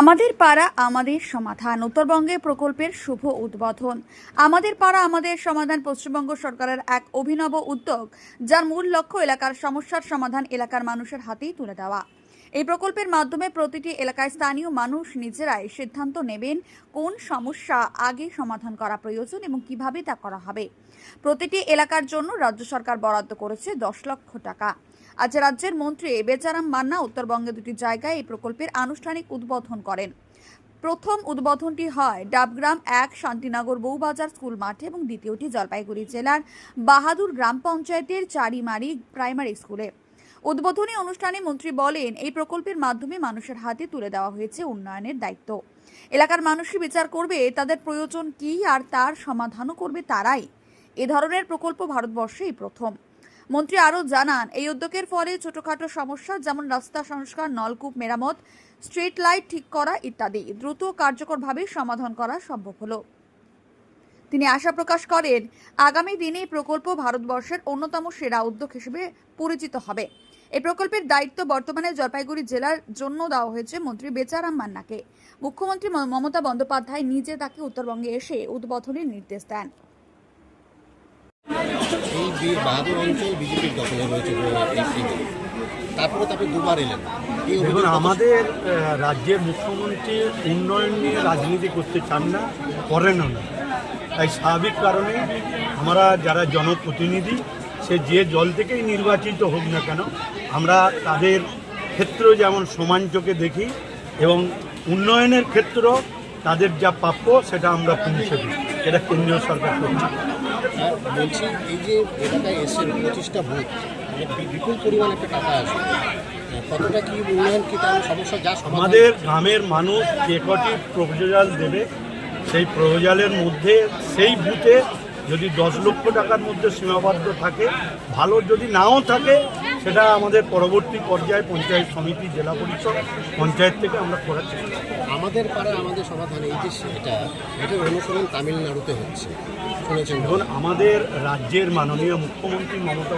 আমাদের পাড়া আমাদের সমাধান। উত্তরবঙ্গে প্রকল্পের শুভ উদ্বোধন। আমাদের পাড়া আমাদের সমাধান পশ্চিমবঙ্গ সরকারের এক অভিনব উদ্যোগ, যার মূল লক্ষ্য এলাকার সমস্যার সমাধান এলাকার মানুষের হাতেই তুলে দেওয়া। এই প্রকল্পের মাধ্যমে প্রতিটি এলাকায় স্থানীয় মানুষ নিজেরাই সিদ্ধান্ত নেবেন কোন সমস্যা আগে সমাধান করা প্রয়োজন এবং কীভাবে তা করা হবে। প্রতিটি এলাকার জন্য রাজ্য সরকার বরাদ্দ করেছে দশ লক্ষ টাকা। আজ রাজ্যের মন্ত্রী বেচারাম মান্না উত্তরবঙ্গে দুটি জায়গায় এই প্রকল্পের আনুষ্ঠানিক উদ্বোধন করেন। প্রথম উদ্বোধনটি হয় ডাবগ্রাম এক শান্তিনগর বউবাজার স্কুল মাঠে এবং দ্বিতীয়টি জলপাইগুড়ি জেলার বাহাদুর গ্রাম পঞ্চায়েতের চারিমারি প্রাইমারি স্কুলে। উদ্বোধনী অনুষ্ঠানে মন্ত্রী বলেন, এই প্রকল্পের মাধ্যমে মানুষের হাতে তুলে দেওয়া হয়েছে উন্নয়নের দায়িত্ব। এলাকার মানুষই বিচার করবে তাদের প্রয়োজন কী আর তার সমাধানও করবে তারাই। এ ধরনের প্রকল্প ভারতবর্ষেই প্রথম। মন্ত্রী আরও জানান, এই উদ্যোগের ফলে ছোটখাটো সমস্যা যেমন রাস্তা সংস্কার, নলকূপ মেরামত, স্ট্রিট লাইট ঠিক করা ইত্যাদি দ্রুত কার্যকরভাবে সমাধান করা সম্ভব হলো। তিনি আশা প্রকাশ করেন, আগামী দিনে এই প্রকল্প ভারতবর্ষের অন্যতম সেরা উদ্যোগ হিসেবে পরিচিত হবে। এই প্রকল্পের দায়িত্ব বর্তমানে জলপাইগুড়ি জেলার জন্য দেওয়া হয়েছে মন্ত্রী বেচারাম মান্নাকে। মুখ্যমন্ত্রী মমতা বন্দ্যোপাধ্যায় নিজে তাকে উত্তরবঙ্গে এসে উদ্বোধনের নির্দেশ দেন। এই বাহাদুর অঞ্চল বিজেপির দখলে রয়েছে তারপরে তারপরে দুবার এলেন। দেখুন আমাদের রাজ্যের মুখ্যমন্ত্রী উন্নয়ন নিয়ে রাজনীতি করতে চান না করেনও না। তাই স্বাভাবিক কারণে আমরা যারা জনপ্রতিনিধি সে যে দল থেকেই নির্বাচিত হোক না কেন আমরা তাদের ক্ষেত্রেও যেমন সমান চোখে দেখি এবং উন্নয়নের ক্ষেত্রেও তাদের যা প্রাপ্য সেটা আমরা পৌঁছে দিই। এটা কেন্দ্রীয় সরকার করছে। আর বলছি, এই যে এলাকায় এসেছেন পঁচিশটা ভোট মানে বিপুল পরিমাণ একটা টাকা আছে কতটা কি উন্নয়ন, কি তার সমস্যা, যা আমাদের গ্রামের মানুষ যে কটি প্রপোজাল দেবে, সেই প্রপোজালের মধ্যে, সেই বুথে যদি দশ লক্ষ টাকার মধ্যে সীমাবদ্ধ থাকে, ভালো যদি নাও থাকে সেটা আমাদের পরবর্তী পর্যায়ে পঞ্চায়েত সমিতি জেলা পরিষদ পঞ্চায়েত থেকে আমরা করার চেষ্টা। আমাদের পাড়া আমাদের সমাধান এই যে সেটা এটার অনুসরণ তামিলনাড়ুতে হচ্ছে। শুনেছেন ধরুন আমাদের রাজ্যের মাননীয় মুখ্যমন্ত্রী মমতা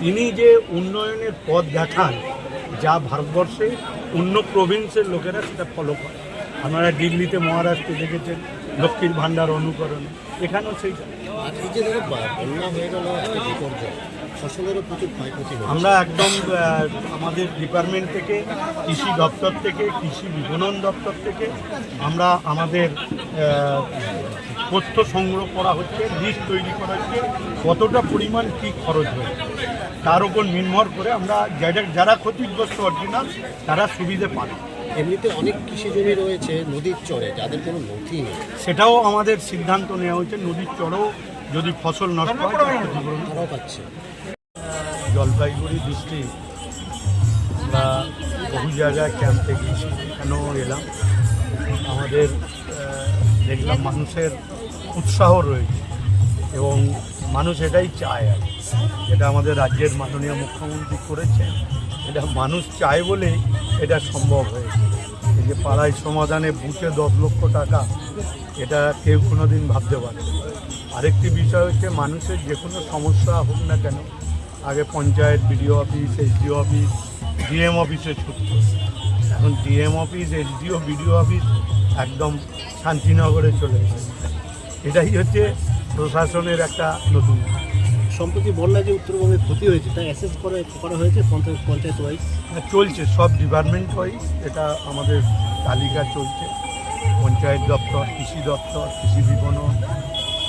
তিনি যে উন্নয়নের পথ দেখান যা ভারতবর্ষে অন্য প্রভিন্সের লোকেরা সেটা ফলো করে। আপনারা দিল্লিতে মহারাষ্ট্রে দেখেছেন লক্ষ্মীর ভাণ্ডার অনুকরণে এখানেও সেই আর এই যে ধরো বন্যা হয়ে গেল একটা বিপর্যয়। ফসলেরও প্রচুর ক্ষয়ক্ষতি আমরা একদম আমাদের ডিপার্টমেন্ট থেকে কৃষি দপ্তর থেকে কৃষি বিপণন দপ্তর থেকে আমরা আমাদের তথ্য সংগ্রহ করা হচ্ছে লিস্ট তৈরি করা হচ্ছে কতটা পরিমাণ কী খরচ হয়েছে। তার উপর নির্ভর করে আমরা যারা যারা ক্ষতিগ্রস্ত অরিজিনাল তারা সুবিধে পাবে। এমনিতে অনেক কৃষি জমি রয়েছে নদীর চরে যাদের কোনো নথি নেই। সেটাও আমাদের সিদ্ধান্ত নেওয়া হয়েছে নদীর চরেও যদি ফসল নষ্ট হয় তার পাচ্ছে। জলপাইগুড়ি ডিস্ট্রিক্ট আমরা বহু জায়গায় ক্যাম্পে গিয়েছি এখানেও এলাম। আমাদের দেখলাম মানুষের উৎসাহ রয়েছে এবং মানুষ এটাই চায় আর এটা আমাদের রাজ্যের মাননীয় মুখ্যমন্ত্রী করেছেন এটা মানুষ চায় বলেই এটা সম্ভব হয়েছে। এই যে পাড়ায় সমাধানে বুথে দশ লক্ষ টাকা এটা কেউ কোনো দিন ভাবতে পারে না। আরেকটি বিষয় হচ্ছে মানুষের যে কোনো সমস্যা হোক না কেন আগে panchayat BDO office SDO office DM অফিসে ছুটত এখন DM office SDO BDO office একদম শান্তিনগরে চলে এসেছে এটাই হচ্ছে প্রশাসনের একটা নতুন সম্প্রতি বন্যা যে উত্তরবঙ্গে ক্ষতি হয়েছে তা অ্যাসেস করে করা হয়েছে পঞ্চায়েত পঞ্চায়েত ওয়াইজ চলছে সব ডিপার্টমেন্ট ওয়াইজ এটা আমাদের তালিকা চলছে। পঞ্চায়েত দপ্তর কৃষি দপ্তর কৃষি বিপণন